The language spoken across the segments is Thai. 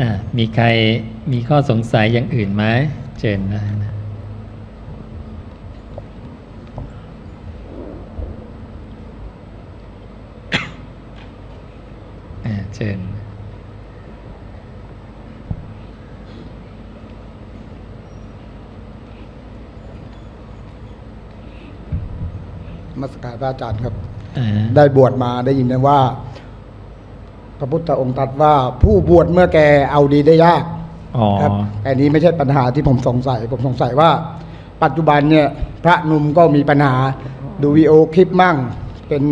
อ่ามีใครมีข้อสงสัยอย่างอื่นไหมเชิญนะนะอ่าเชิญนมัสการพระอาจารย์ครับอ่าได้บวชมาได้ยินว่าพ ระพุทธองค์ตรัสว่าผู้บวชเมื่อแกเอาดีได้ยากอ๋อครับอันนี้ไม่ใช่ปัญหาที่ผมสงสัย ผมสงสัยว่า ปัจจุบันเนี่ยพระหนุ่มก็มีปัญหาดูวีโอคลิปมั่ง เป็น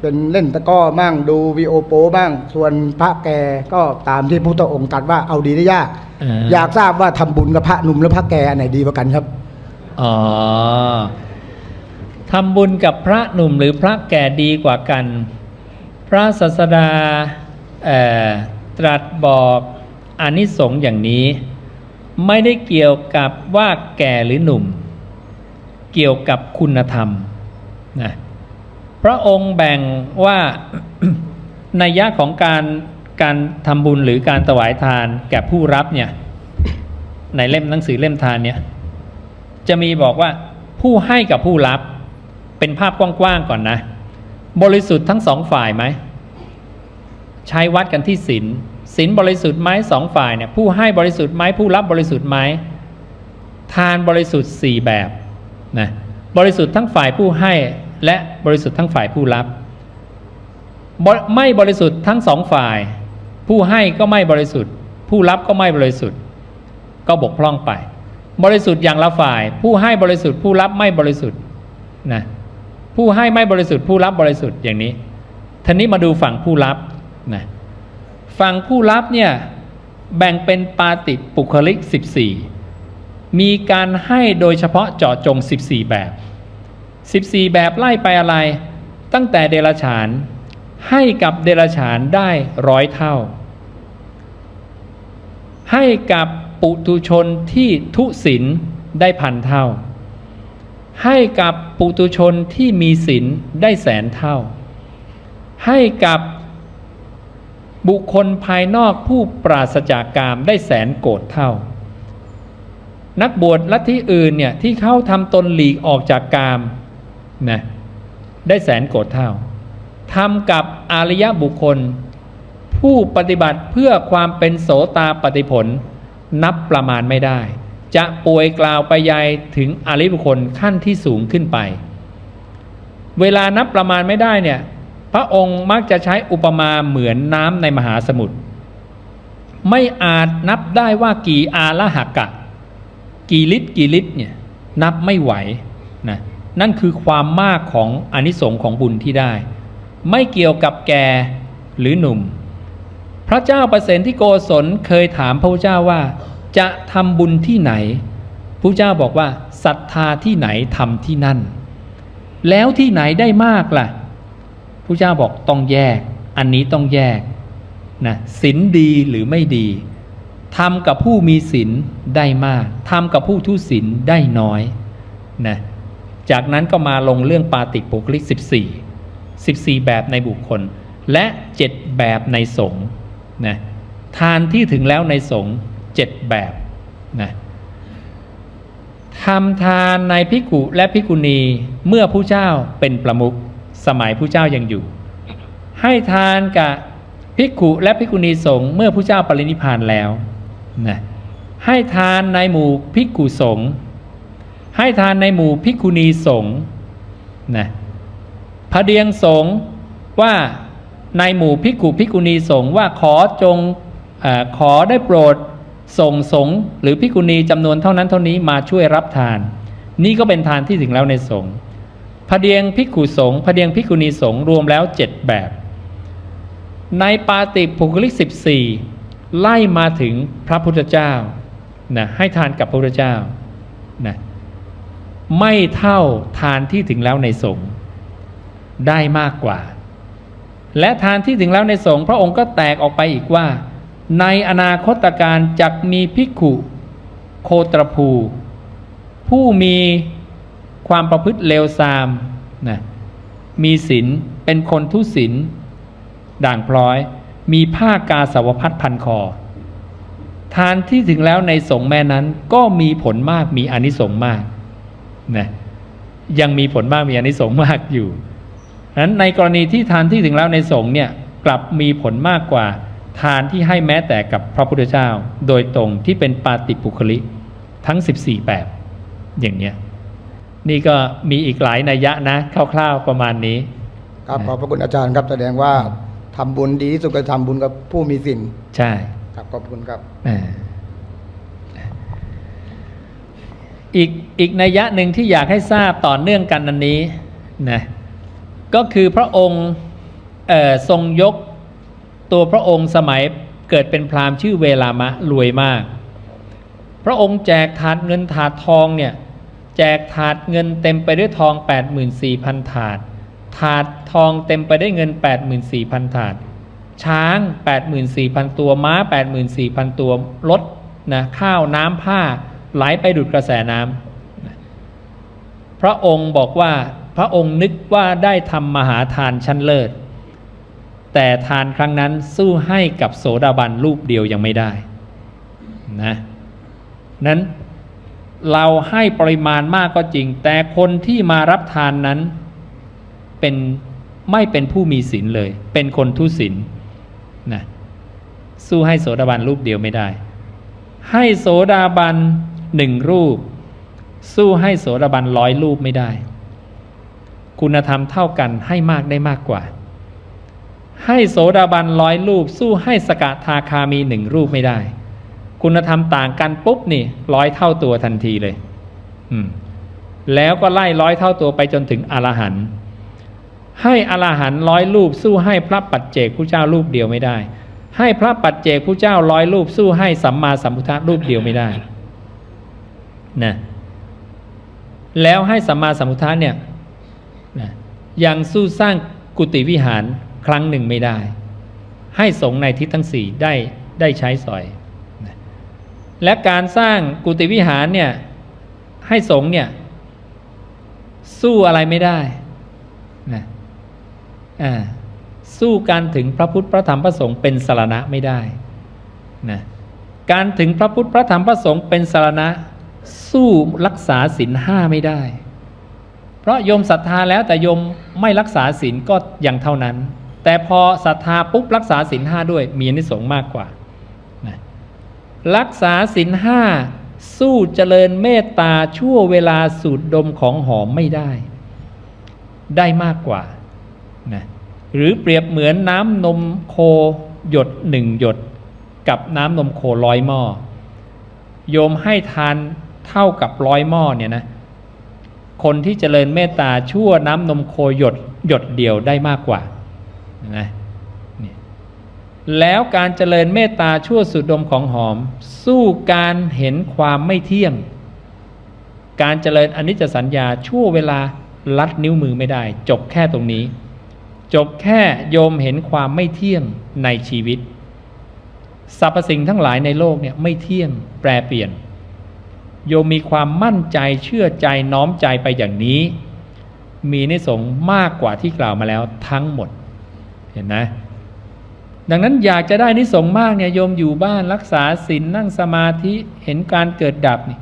เป็นเล่นตะกร้อมั่งดูวีโอโปมั่งส่วนพระแกก็ตามที่พระพุทธองค์ตรัสว่าเอาดีได้ยากอ่าอยากทราบว่าทำบุญกับพระหนุ่มและพระแกอันไหนดีกว่ากันครับอ๋อทำบุญกับพระหนุ่มหรือพระแก่ดีกว่ากันพ ระศาสดาตรัสบอกอนิสงส์อย่างนี้ ไม่ได้เกี่ยวกับว่าแก่หรือหนุ่ม เกี่ยวกับคุณธรรมนะพระองค์แบ่งว่านัยยะของการการทำบุญหรือการถวายทานแก่ผู้รับเนี่ยในเล่มหนังสือเล่มทานเนี่ยจะมีบอกว่าผู้ให้กับผู้รับเป็นภาพกว้างๆก่อนนะ บริสุทธิ์ทั้งสองฝ่ายไหม ใช้วัดกันที่ศีลศีลบริสุทธิ์ไหมสองฝ่ายเนี่ยผู้ให้บริสุทธิ์ไหมผู้รับบริสุทธิ์ไหมทานบริสุทธิ์สี่แบบนะบริสุทธิ์ทั้งฝ่ายผู้ให้และบริสุทธิ์ทั้งฝ่ายผู้รับบไม่บริสุทธิ์ทั้งสองฝ่าย ผู้ให้ก็ไม่บริสุทธิ์ ผู้รับก็ไม่บริสุทธิ์ ก็บกพร่องไป บริสุทธิ์อย่างละฝ่าย ผู้ให้บริสุทธิ์ผู้รับไม่บริสุทธิ์นะผู้ให้ไม่บริสุทธิ์ผู้รับบริสุทธิ์อย่างนี้ทีนี้มาดูฝั่งผู้รับ นะฝั่งผู้รับเนี่ยแบ่งเป็นปาติปุคลิก 14 มีการให้โดยเฉพาะเจาะจง 14 แบบ 14 แบบไล่ไปอะไร ตั้งแต่เดรัจฉานให้กับเดรัจฉานได้ร้อยเท่า ให้กับปุตุชนที่ทุศีลได้พันเท่า ให้กับปุตุชนที่มีศีลได้แสนเท่า ให้กับ บุคคลภายนอกผู้ปราศจากกามได้แสนโกรธเท่า นักบวชลัทธิอื่นเนี่ยที่เขาทำตนหลีกออกจากกามนะได้แสนโกรธเท่าทำกับอารยบุคคล ผู้ปฏิบัติเพื่อความเป็นโสตาปฏิผล นับประมาณไม่ได้ จะป่วยกล่าวไปยายถึงอริบุคคลขั้นที่สูงขึ้นไป เวลานับประมาณไม่ได้เนี่ย พระองค์มักจะใช้อุปมาเหมือนน้ำในมหาสมุทรไม่อาจนับได้ว่ากี่อาละหักกะ กี่ลิตรกี่ลิตรเนี่ยนับไม่ไหวนะนั่นคือความมากของอนิสงค์ของบุญที่ได้ ไม่เกี่ยวกับแก่หรือหนุ่ม พระเจ้าประเสนที่โกศลเคยถามพระพุทธเจ้าว่า จะทำบุญที่ไหนพระเจ้าบอกว่าศรัทธาที่ไหนทำที่นั่น แล้วที่ไหนได้มากล่ะ พระเจ้าบอกต้องแยก อันนี้ต้องแยกนะศีลดีหรือไม่ดีทำกับผู้มีศีลได้มากทำกับผู้ทุศีลได้น้อยนะจากนั้นก็มาลงเรื่องปาติปุคลิก 14 14 แบบในบุคคล และ 7 แบบในสงฆ์นะทานที่ถึงแล้วในสงฆ์7แบบนะทำทานในพิกุและพิกุณีเมื่อผู้เจ้าเป็นประมุข สมัยผู้เจ้ายังอยู่ ให้ทานกับพิกขุและพิกุณีสงฆ์เมื่อผู้เจ้าปรินิพานแล้วนะให้ทานในหมู่พิกขุสงฆ์ให้ทานในหมู่พิกุณีสงฆ์นะพระเดียงสงฆ์ว่าในหมู่พิกุพิกุณีสงฆ์ว่าขอจงอขอได้โปรดส่งสงฆ์หรือพิกุณีจำนวนเท่านั้นเท่านี้มาช่วยรับทาน นี่ก็เป็นทานที่ถึงแล้วในสงฆ์ พระเดียงพิกุสงพระเดียงพิกุณีสงรวมแล้วเจ็ดแบบ ในปาติปุคลิก14ไล่มาถึงพระพุทธเจ้านะให้ทานกับพระพุทธเจ้านะไม่เท่าทานที่ถึงแล้วในสงฆ์ได้มากกว่า และทานที่ถึงแล้วในสงฆ์พระองค์ก็แตกออกไปอีกว่า ในอนาคตการจักมีภิกขุโคตรภู ผู้มี ความประพฤติเลวทรามนะมีศีลเป็นคนทุศีลด่างพร้อย มีผ้ากาสาวพัดพันคอ ทานที่ถึงแล้วในสงแม่นั้นก็มีผลมากมีอนิสงส์มากนะยังมีผลมากมีอนิสงส์มากอยู่นั้นในกรณีที่ทานที่ถึงแล้วในสงเนี่ยกลับมีผลมากกว่าทานที่ให้แม้แต่กับพระพุทธเจ้า โดยตรงที่เป็นปาติปุคลิทั้ง 14แบบอย่างเนี้ย นี่ก็มีอีกหลายนัยยะนะคร่าวๆประมาณนี้ ครับขอบพระคุณอาจารย์ครับแสดงว่าทำบุญดีที่สุดก็ทำบุญกับผู้มีสินใช่ ครับขอบคุณครับอ่าอีกอีกนัยยะหนึ่งที่อยากให้ทราบต่อเนื่องกันอันนี้นะก็คือพระองค์เอ่อทรงยกตัวพระองค์สมัยเกิดเป็นพราหมณ์ชื่อเวลามะรวยมาก พระองค์แจกถาดเงินถาดทองเนี่ย แจกถาดเงินเต็มไปด้วยทอง 84,000 ถาด ถาดทองเต็มไปด้วยเงิน 84,000 ถาด ช้าง 84,000 ตัว ม้า 84,000 ตัว รถนะข้าวน้ำผ้าไหลไปดุดกระแสน้ำ พระองค์บอกว่าพระองค์นึกว่าได้ทำมหาทานชั้นเลิศ แต่ทานครั้งนั้นสู้ให้กับโสดาบันรูปเดียวยังไม่ได้นะนั้น เราให้ปริมาณมากก็จริง แต่คนที่มารับทานนั้นเป็นไม่เป็นผู้มีศีลเลย เป็นคนทุศีลนะสู้ให้โสดาบันรูปเดียวไม่ได้ ให้โสดาบันหนึ่งรูป สู้ให้โสดาบันร้อยรูปไม่ได้ คุณธรรมเท่ากันให้มากได้มากกว่า ให้โสดาบันร้อยรูป สู้ให้สกทาคามีหนึ่งรูปไม่ได้ คุณธรรมต่างกันปุ๊บนี่ร้อยเท่าตัวทันทีเลย อืม แล้วก็ไล่ร้อยเท่าตัวไปจนถึงอรหันต์ให้อรหันต์ร้อยรูปสู้ให้พระปัจเจกผู้เจ้ารูปเดียวไม่ได้ ให้พระปัจเจกผู้เจ้าร้อยรูปสู้ให้สัมมาสัมพุทธะรูปเดียวไม่ได้นะแล้วให้สัมมาสัมพุทธะเนี่ยนะยังสู้สร้างกุฏิวิหารครั้งหนึ่งไม่ได้ ให้สงในทิศทั้งสี่ได้ได้ใช้สอย และการสร้างกุฏิวิหารเนี่ยให้สงเนี่ยสู้อะไรไม่ได้นะอ่าสู้การถึงพระพุทธพระธรรมพระสงฆ์เป็นสารณะไม่ได้นะการถึงพระพุทธพระธรรมพระสงฆ์เป็นสารณะ สู้รักษาศีลห้าไม่ได้ เพราะโยมศรัทธาแล้วแต่โยมไม่รักษาศีลก็ยังเท่านั้น แต่พอศรัทธาปุ๊บรักษาศีลห้าด้วยมีอนิสงส์มากกว่า รักษาศีลห้าสู้เจริญเมตตาชั่วเวลาสูดดมของหอมไม่ได้ ได้มากกว่านะหรือเปรียบเหมือนน้ำนมโคหยดหนึ่งหยด กับน้ำนมโคร้อยหม้อโยมให้ทานเท่ากับร้อยหม้อเนี่ยนะคนที่เจริญเมตตาชั่วน้ำนมโคหยดหยดเดียวได้มากกว่านะ แล้วการเจริญเมตตาชั่วสุดดมของหอม สู้การเห็นความไม่เที่ยง การเจริญอนิจจสัญญาชั่วเวลาลัดนิ้วมือไม่ได้ จบแค่ตรงนี้ จบแค่โยมเห็นความไม่เที่ยงในชีวิตสรรพสิ่งทั้งหลายในโลกเนี่ยไม่เที่ยงแปรเปลี่ยน โยมมีความมั่นใจเชื่อใจน้อมใจไปอย่างนี้ มีในสงส์มากกว่าที่กล่าวมาแล้วทั้งหมด เห็นนะ ดังนั้นอยากจะได้นิสงส์มากเนี่ยโยมอยู่บ้านรักษาศีลนั่งสมาธิเห็นการเกิดดับนี่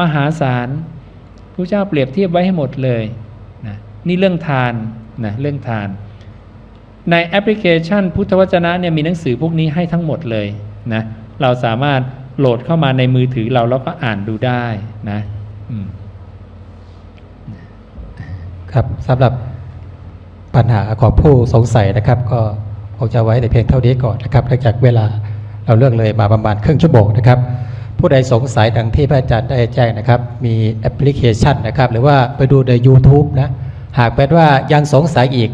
มหาศาลพระเจ้าเปรียบเทียบไว้ให้หมดเลยนะนี่เรื่องทานนะเรื่องทาน ในแอปพลิเคชันพุทธวจนะเนี่ยมีหนังสือพวกนี้ให้ทั้งหมดเลยนะเราสามารถโหลดเข้ามาในมือถือเราแล้วก็อ่านดูได้นะครับสำหรับปัญหาของผู้สงสัยนะครับก็ งจะไว้แต่เพียงเท่านี้ก่อนนะครับหลังจากเวลาเราเลือกเลยมาประมาณครึ่งชั่วโมงนะครับ ผู้ใดสงสัยดังที่พระอาจารย์ได้แจ้งนะครับ มีแอปพลิเคชันนะครับ หรือว่าไปดูใน YouTube นะ หากเป็นว่ายังสงสัยอีก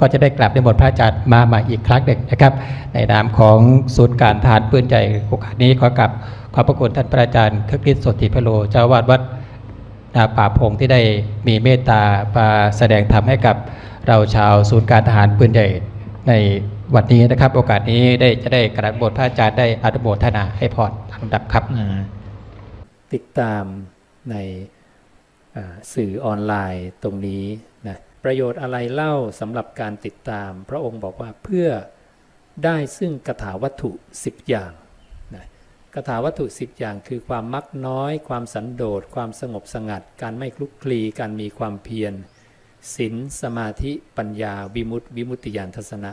ก็จะได้กลับในบทพระอาจารย์มาใหม่อีกครั้งหนึ่งนะครับ ในนามของศูนย์การทหานปืนใหญ่โอกาสนี้ขอกลับขอบพระคุณท่านพระอาจารย์คึกฤทธิ์สดทิพโลเจ้าอาวาดวัดนาป่าพงที่ได้มีเมตตามาแสดงธรรมให้กับเราชาวศูนย์การทหารปืนใหญ่ใน วันนี้นะครับ โอกาสนี้ได้จะได้กระดบทพระอาจารย์ได้อนุโมทนาให้พรตามลำดับครับติดตามในสื่อออนไลน์ตรงนี้นะประโยชน์อะไรเล่าสำหรับการติดตาม พระองค์บอกว่าเพื่อได้ซึ่งกถาวัตถุ 10 อย่างนะกถาวัตถุ 10 อย่างคือความมักน้อย ความสันโดษ ความสงบสงัด การไม่คลุกคลีการมีความเพียรศีลสมาธิปัญญา วิมุตติวิมุตติญาณทัศนะ